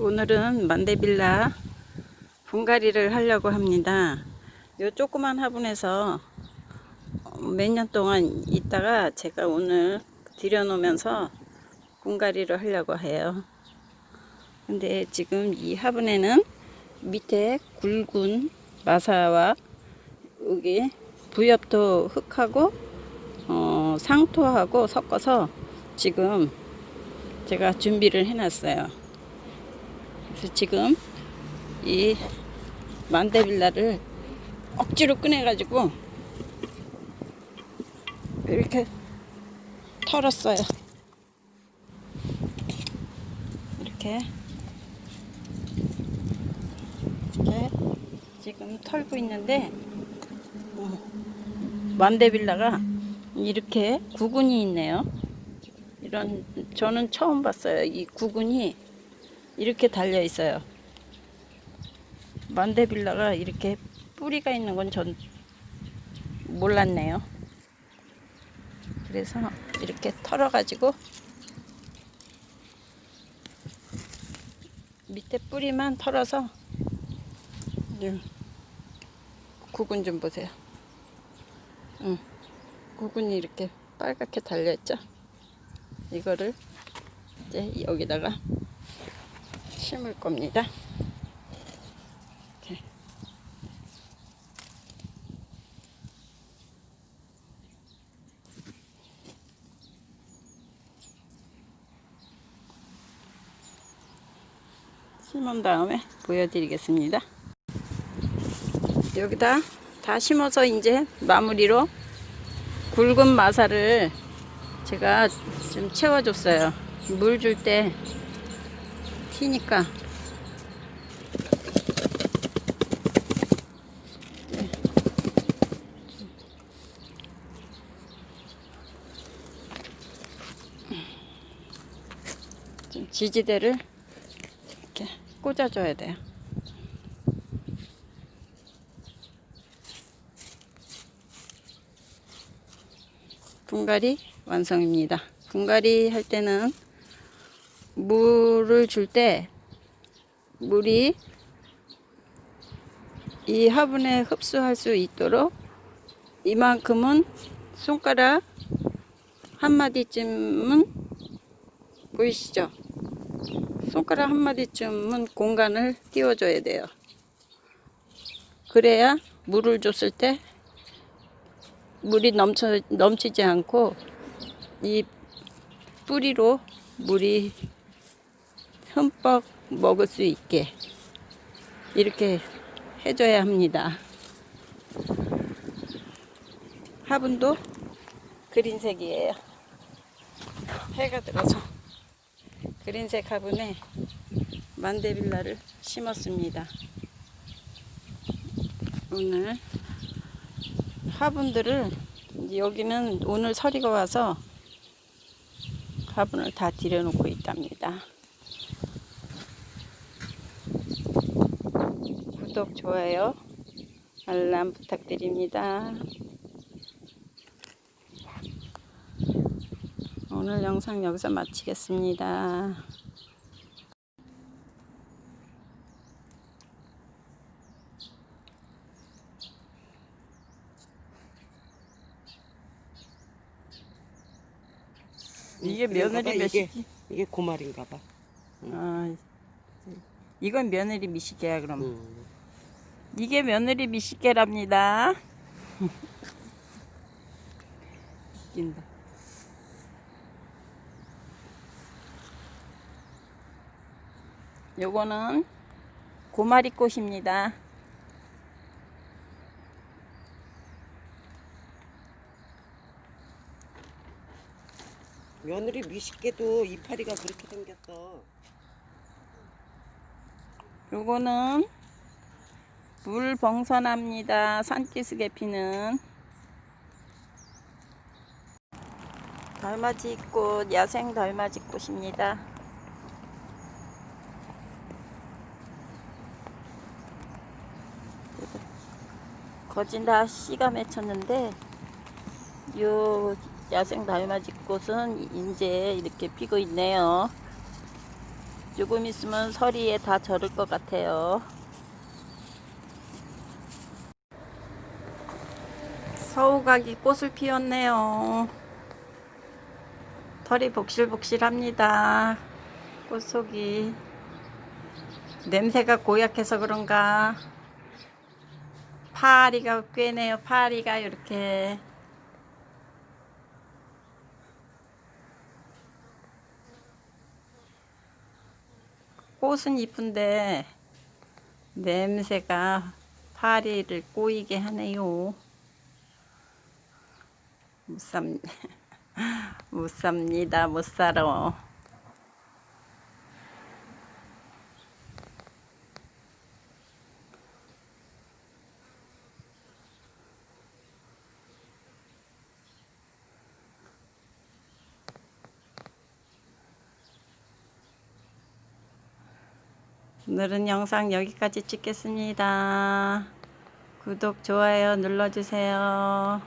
오늘은 만데빌라 분갈이를 하려고 합니다. 요 조그만 화분에서 몇 년 동안 있다가 제가 오늘 들여놓으면서 분갈이를 하려고 해요. 근데 지금 이 화분에는 밑에 굵은 마사와 여기 부엽토 흙하고 어, 상토하고 섞어서 지금 제가 준비를 해놨어요. 그래서 지금 이 만데빌라를 억지로 꺼내가지고 이렇게 털었어요. 이렇게 이렇게 지금 털고 있는데 어, 만데빌라가 이렇게 구근이 있네요. 이런 저는 처음 봤어요. 이 구근이 이렇게 달려 있어요. 만데빌라가 이렇게 뿌리가 있는 건 전 몰랐네요. 그래서 이렇게 털어가지고 밑에 뿌리만 털어서 좀 구근 좀 보세요. 응, 구근이 이렇게 빨갛게 달려 있죠. 이거를 이제 여기다가 심을 겁니다. 이렇게. 심은 다음에 보여드리겠습니다. 여기다 다 심어서 이제 마무리로 굵은 마사를 제가 좀 채워줬어요. 물 줄 때 튀니까. 네. 좀 지지대를 이렇게 꽂아줘야 돼요. 분갈이 완성입니다. 분갈이 할 때는 물을 줄 때 물이 이 화분에 흡수할 수 있도록 이만큼은 손가락 한 마디쯤은 보이시죠? 손가락 한 마디쯤은 공간을 띄워줘야 돼요. 그래야 물을 줬을 때 물이 넘쳐, 넘치지 않고 이 뿌리로 물이 흠뻑 먹을 수 있게 이렇게 해줘야 합니다. 화분도 그린색이에요. 해가 들어서 그린색 화분에 만데빌라를 심었습니다. 오늘 화분들을 여기는 오늘 서리가 와서 화분을 다 들여놓고 있답니다. 구독, 좋아요, 알람 부탁드립니다. 오늘 영상 여기서 마치겠습니다. 이게 며느리 몇이지? 이게 고말인가 봐. 아, 이건 며느리 미식개야 그럼. 음. 이게 며느리 미식개랍니다. 웃긴다. 요거는 고마리 꽃입니다. 며느리 미식개도 이파리가 그렇게 생겼어. 요거는 물벙선합니다. 산기슭에 피는 달맞이꽃, 야생 달맞이꽃입니다. 거진 다 씨가 맺혔는데 요 야생 달맞이 꽃은 이제 이렇게 피고 있네요. 조금 있으면 서리에 다 절을 것 같아요. 서우각이 꽃을 피웠네요. 털이 복실복실합니다. 꽃 속이 냄새가 고약해서 그런가 파리가 꿰네요. 파리가 이렇게 꽃은 이쁜데 냄새가 파리를 꼬이게 하네요. 못 삽, 못 삽니다. 못 살아. 오늘은 영상 여기까지 찍겠습니다. 구독, 좋아요 눌러주세요.